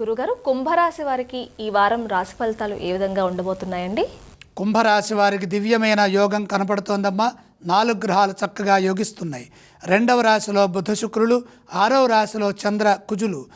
గురుగారు కుంభరాశి వారికి ఈ వారం రాశి ఫలితాలు ఏ విధంగా ఉండబోతున్నాయండి? కుంభరాశి వారికి దివ్యమైన యోగం కనపడుతోందమ్మా. నాలుగు గ్రహాలు చక్కగా యోగిస్తున్నాయి. రెండవ రాశిలో బుధ శుక్రులు ఆరవ రాశిలో చంద్ర కుజులు.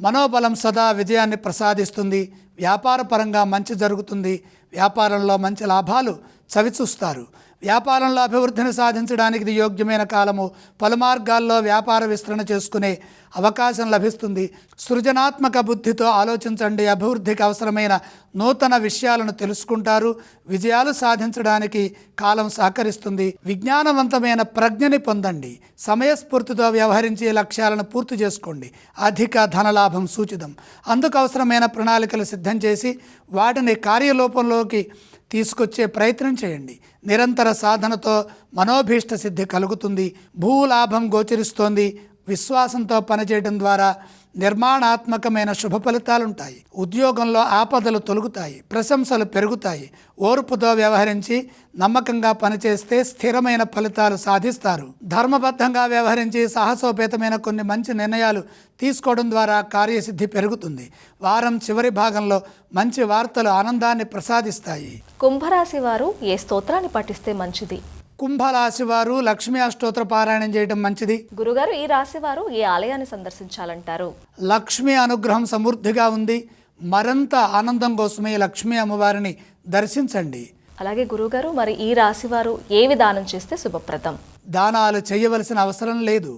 మనోబలం సదా విజయాన్ని ప్రసాదిస్తుంది. వ్యాపార పరంగా మంచి జరుగుతుంది. వ్యాపారంలో మంచి లాభాలు చవిచూస్తారు. వ్యాపారంలో అభివృద్ధిని సాధించడానికి ఇది యోగ్యమైన కాలము. పలు మార్గాల్లో వ్యాపార విస్తరణ చేసుకునే అవకాశం లభిస్తుంది. సృజనాత్మక బుద్ధితో ఆలోచించండి. అభివృద్ధికి అవసరమైన నూతన విషయాలను తెలుసుకుంటారు. విజయాలు సాధించడానికి కాలం సహకరిస్తుంది. విజ్ఞానవంతమైన ప్రజ్ఞని పొందండి. సమయస్ఫూర్తితో వ్యవహరించే లక్ష్యాలను పూర్తి చేసుకోండి. అధిక ధనలాభం సూచితం. అందుకు అవసరమైన ప్రణాళికలు సిద్ధం చేసి వాటిని కార్యలోపంలోకి తీసుకొచ్చే ప్రయత్నం చేయండి. నిరంతర సాధనతో మనోభీష్ట సిద్ధి కలుగుతుంది. భూలాభం గోచరిస్తోంది. విశ్వాసంతో పనిచేయడం ద్వారా నిర్మాణాత్మకమైన శుభ ఫలితాలుంటాయి ఉద్యోగంలో ఆపదలు తొలుగుతాయి ప్రశంసలు పెరుగుతాయి. ఓర్పుతో వ్యవహరించి నమ్మకంగా పనిచేస్తే స్థిరమైన ఫలితాలు సాధిస్తారు. ధర్మబద్ధంగా వ్యవహరించి సాహసోపేతమైన కొన్ని మంచి నిర్ణయాలు తీసుకోవడం ద్వారా కార్యసిద్ధి పెరుగుతుంది. వారం చివరి భాగంలో మంచి వార్తలు ఆనందాన్ని ప్రసాదిస్తాయి. కుంభరాశి వారు ఏ స్తోత్రాన్ని పఠిస్తే మంచిది? కుంభరాశి వారు లక్ష్మీ అష్టోత్తర పారాయణం చేయడం మంచిది. గురుగారు ఈ రాశి వారు ఏ ఆలయాన్ని సందర్శించాలంటారు? లక్ష్మీ అనుగ్రహం సమృద్ధిగా ఉంది. మరింత ఆనందం కోసమే లక్ష్మీ అమ్మవారిని దర్శించండి. అలాగే గురుగారు మరి ఈ రాశి వారు ఏ విధానం చేస్తే శుభప్రదం? దానాలు చేయవలసిన అవసరం లేదు.